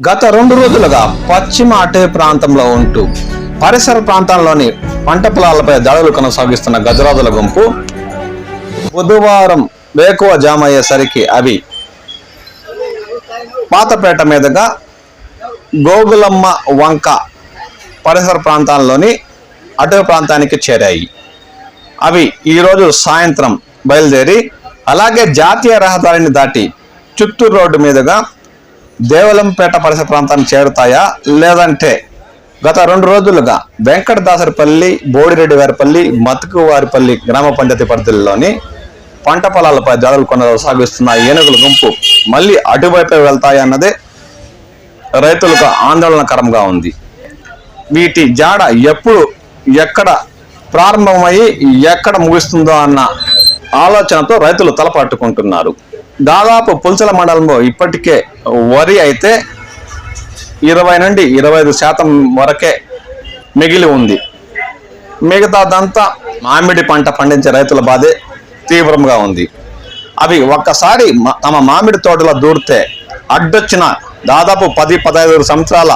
గత రెండు రోజులుగా పశ్చిమ అటవీ ప్రాంతంలో ఉంటూ పరిసర ప్రాంతాల్లోని పంట పొలాలపై దాడులు కొనసాగిస్తున్న గజరాజుల గుంపు బుధవారం వేకువ జామ అయ్యేసరికి అవి పాతపేట మీదుగా గోగులమ్మ వంక పరిసర ప్రాంతాల్లోని అటవీ ప్రాంతానికి చేరాయి. అవి ఈరోజు సాయంత్రం బయలుదేరి అలాగే జాతీయ రహదారిని దాటి చిత్తూరు రోడ్డు మీదుగా దేవలంపేట పరిసర ప్రాంతానికి చేరుతాయా లేదంటే గత రెండు రోజులుగా వెంకటదాసరిపల్లి బోడిరెడ్డి వారిపల్లి మతుకు వారిపల్లి గ్రామ పంచాయతీ పరిధిలోని పంట పొలాలపై దాడులు కొనసాగిస్తున్న ఏనుగుల గుంపు మళ్ళీ అటువైపే వెళ్తాయన్నదే రైతులకు ఆందోళనకరంగా ఉంది. వీటి జాడ ఎప్పుడు ఎక్కడ ప్రారంభమయ్యి ఎక్కడ ముగుస్తుందో అన్న ఆలోచనతో రైతులు తలపట్టుకుంటున్నారు. దాదాపు పుల్చల మండలంలో ఇప్పటికే వరి అయితే ఇరవై నుండి ఇరవై ఐదు శాతం వరకే మిగిలి ఉంది. మిగతాదంతా మామిడి పంట పండించే రైతుల బాధే తీవ్రంగా ఉంది. అవి ఒక్కసారి తమ మామిడి తోటలో దూరితే అడ్డొచ్చిన దాదాపు పది పదహైదు సంవత్సరాల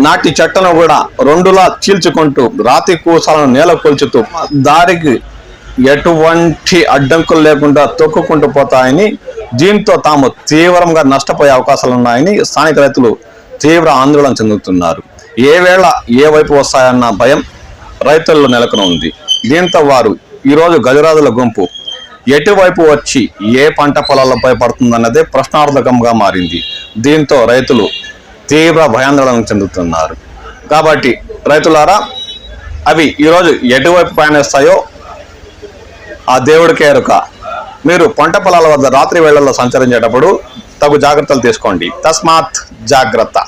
నాటి చెట్లను కూడా రెండులా చీల్చుకుంటూ రాతి కూసాలను నేల కొల్చుతూ దారికి ఎటువంటి అడ్డంకులు లేకుండా తొక్కుకుంటూ పోతాయని దీంతో తాము తీవ్రంగా నష్టపోయే అవకాశాలు ఉన్నాయని స్థానిక రైతులు తీవ్ర ఆందోళన చెందుతున్నారు. ఏ వేళ ఏ వైపు వస్తాయన్న భయం రైతుల్లో నెలకొని ఉంది. దీంతో వారు ఈరోజు గజరాజుల గుంపు. ఎటువైపు వచ్చి ఏ పంట పొలాలపై పడుతుందన్నదే ప్రశ్నార్థకంగా మారింది. దీంతో రైతులు తీవ్ర భయాందోళన చెందుతున్నారు. కాబట్టి రైతులారా అవి ఈరోజు ఎటువైపు పయనిస్తాయో ఆ దేవుడికే ఎరుక మీరు పంట పొలాల వద్ద రాత్రి వేళల్లో సంచరించేటప్పుడు తగు జాగ్రత్తలు తీసుకోండి. తస్మాత్ జాగ్రత్త.